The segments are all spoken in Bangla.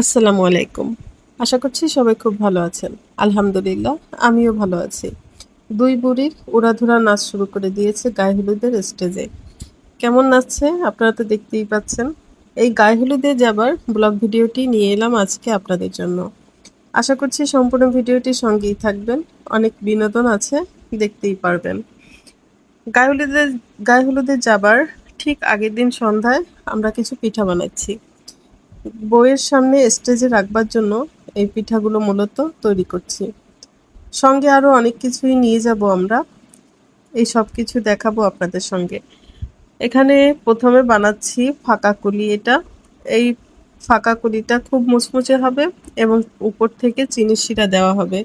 আসসালামু আলাইকুম। আশা করছি সবাই খুব ভালো আছেন। আলহামদুলিল্লাহ, আমিও ভালো আছি। দুই বুড়ির উড়াধুরা নাচ শুরু করে দিয়েছে গায়ে হলুদের স্টেজে। কেমন নাচছে আপনারা তো দেখতেই পাচ্ছেন। এই গায়ে হলুদে যাবার ব্লগ ভিডিওটি নিয়ে এলাম আজকে আপনাদের জন্য। আশা করছি সম্পূর্ণ ভিডিওটি সঙ্গেই থাকবেন। অনেক বিনোদন আছে, দেখতেই পারবেন। গায়ে হলুদের গায়ে হলুদে যাবার ঠিক আগের দিন সন্ধ্যায় আমরা কিছু পিঠা বানাচ্ছি। বইয়ের সামনে স্টেজে রাখবার জন্য এই পিঠাগুলো মূলত তৈরি করছি। সঙ্গে আরও অনেক কিছুই নিয়ে যাব আমরা। এই সব কিছু দেখাবো আপনাদের সঙ্গে। এখানে প্রথমে বানাচ্ছি ফাঁকা কুলি এটা। এই ফাঁকা কুলিটা খুব মুচমুচে হবে এবং উপর থেকে চিনি শিরা দেওয়া হবে।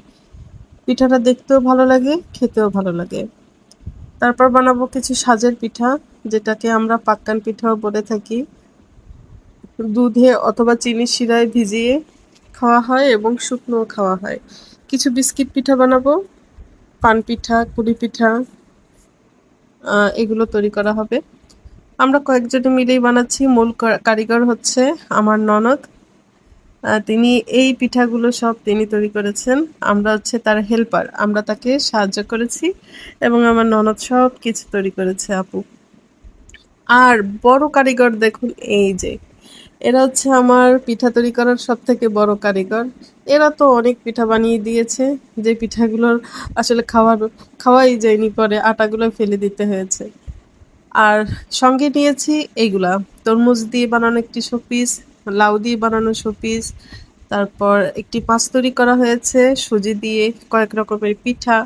পিঠাটা দেখতেও ভালো লাগে, খেতেও ভালো লাগে। তারপর বানাবো কিছু সাজের পিঠা, যেটাকে আমরা পাক্কান পিঠাও বলে থাকি। দুধে অথবা চিনির শিরায় ভিজিয়ে খাওয়া হয় এবং শুকনোও খাওয়া হয়। কিছু বিস্কিট পিঠা বানাবো, পান পিঠা, কুড়ি পিঠা এগুলো তৈরি করা হবে। আমরা কয়েকজনে মিলেই বানাচ্ছি। মূল কারিগর হচ্ছে আমার ননদ। তিনি এই পিঠাগুলো সব তিনি তৈরি করেছেন। আমরা হচ্ছে তার হেল্পার। আমরা তাকে সাহায্য করেছি এবং আমার ননদ সব কিছু তৈরি করেছে আপু। আর বড় কারিগর দেখুন, এই যে এরা হচ্ছে আমার পিঠা তৈরি করার সব থেকে বড় কারিগর। এরা তো অনেক পিঠা বানিয়ে দিয়েছে, যে পিঠাগুলোর আসলে খাওয়ার, খাওয়াই যায়নি, পরে আটাগুলো ফেলে দিতে হয়েছে। আর সঙ্গে নিয়েছি এইগুলা, তরমুজ দিয়ে বানানো একটি শোপিস, লাউ দিয়ে বানানো শোপিস, তারপর একটি পাঁচ তৈরি করা হয়েছে, সুজি দিয়ে কয়েক রকমের পিঠা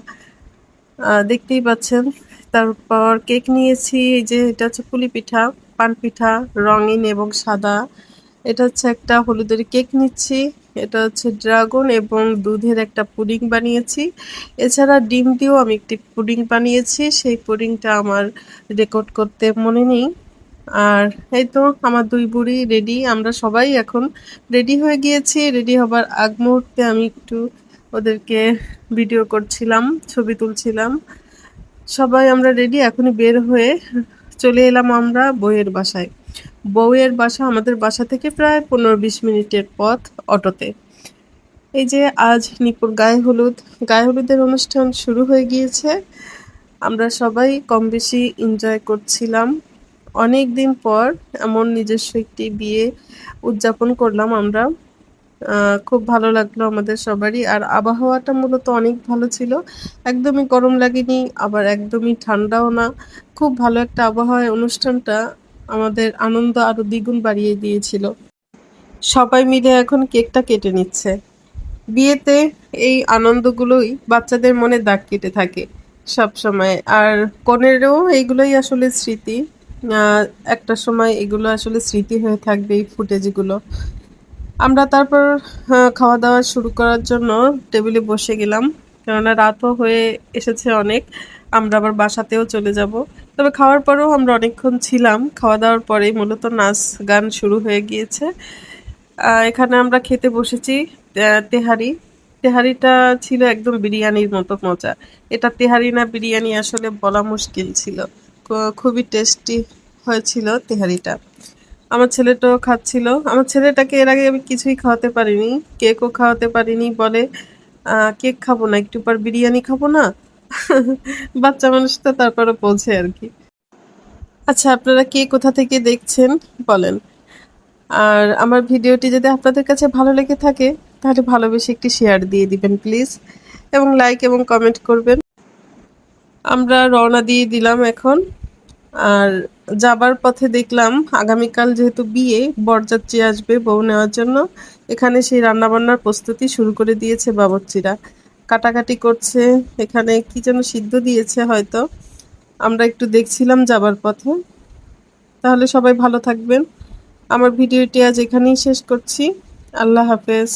দেখতেই পাচ্ছেন। তারপর কেক নিয়েছি, এই যে এটা হচ্ছে পুলি পিঠা। পান পিঠা রঙিন এবং সাদা। এটা হচ্ছে একটা হলুদের কেক নিচ্ছি, এটা হচ্ছে ড্রাগন এবং দুধের একটা পুডিং বানিয়েছি। এছাড়া ডিম দিয়েও আমি একটি পুডিং বানিয়েছি, সেই পুডিংটা আমার রেকর্ড করতে মনে নেই। আর এই তো আমার দুই বুড়ি রেডি, আমরা সবাই এখন রেডি হয়ে গিয়েছি। রেডি হবার আগ মুহূর্তে আমি একটু ওদেরকে ভিডিও করছিলাম, ছবি তুলছিলাম। সবাই আমরা রেডি, এখনই বের হয়ে চলে এলাম আমরা বইয়ের বাসায়। বউয়ের বাসা আমাদের বাসা থেকে প্রায় পনেরো বিশ মিনিটের পথ অটোতে। এই যে আজ নিপুর গায়ে হলুদ। গায়ে হলুদের অনুষ্ঠান শুরু হয়ে গিয়েছে। আমরা সবাই কম বেশি এনজয় করছিলাম। অনেক দিন পর এমন নিজস্ব একটি বিয়ে উদযাপন করলাম আমরা। খুব ভালো লাগল আমাদের সবারই। আর আবহাওয়াটা মূলত অনেক ভালো ছিল। একদমই গরম লাগেনি, আবার একদমই ঠান্ডাও না। খুব ভালো একটা আবহাওয়ায় অনুষ্ঠানটা আমাদের আনন্দ আরও দ্বিগুণ বাড়িয়ে দিয়েছিল। সবাই মিলে এখন কেকটা কেটে নিচ্ছে। বিয়েতে এই আনন্দগুলোই বাচ্চাদের মনে দাগ কেটে থাকে সব সময় আর কনেরও এইগুলোই আসলে স্মৃতি। একটা সময় এগুলো আসলে স্মৃতি হয়ে থাকবে এই ফুটেজগুলো। আমরা তারপর খাওয়া দাওয়া শুরু করার জন্য টেবিলে বসে গেলাম। কেননা রাতও হয়ে এসেছে অনেক, আমরা আবার বাসাতেও চলে যাব। তবে খাওয়ার পরেও আমরা অনেকক্ষণ ছিলাম। খাওয়া দাওয়ার পরে মূলত নাচ গান শুরু হয়ে গিয়েছে। এখানে আমরা খেতে বসেছি তেহারি। তেহারিটা ছিল একদম বিরিয়ানির মতো মজা। এটা তেহারি না বিরিয়ানি আসলে বলা মুশকিল ছিল। খুবই টেস্টি হয়েছিল তেহারিটা। আমার ছেলেটাও খাচ্ছিল। আমার ছেলেটাকে এর আগে আমি কিছুই খাওয়াতে পারিনি। কেকও খাওয়াতে পারিনি বলে কেক খাব না, একটু পর বিরিয়ানি খাব না। বাচ্চা মানুষ তো তারপরে পৌঁছে আর কি। আচ্ছা আপনারা কে কোথা থেকে দেখছেন, বলেন। আর আমার ভিডিওটি যদি আপনাদের কাছে ভালো লেগে থাকে, তাহলে ভালোবেসে একটি শেয়ার দিয়ে দিবেন প্লিজ এবং লাইক এবং কমেন্ট করবেন। আমরা রওনা দিয়ে দিলাম এখন। আর যাবার পথে দেখলাম আগামীকাল যেহেতু বিয়ে, বরযাত্রী আসবে বউ নেওয়ার জন্য। এখানে সেই রান্নাবান্নার প্রস্তুতি শুরু করে দিয়েছে বাবরচিরা। কাটাকাটি করছে, এখানে কি যেন সিদ্ধ দিয়েছে হয়তো। আমরা একটু দেখছিলাম যাবার পথে। তাহলে সবাই ভালো থাকবেন। আমার ভিডিওটি আজ এখানেই শেষ করছি। আল্লাহ হাফেজ।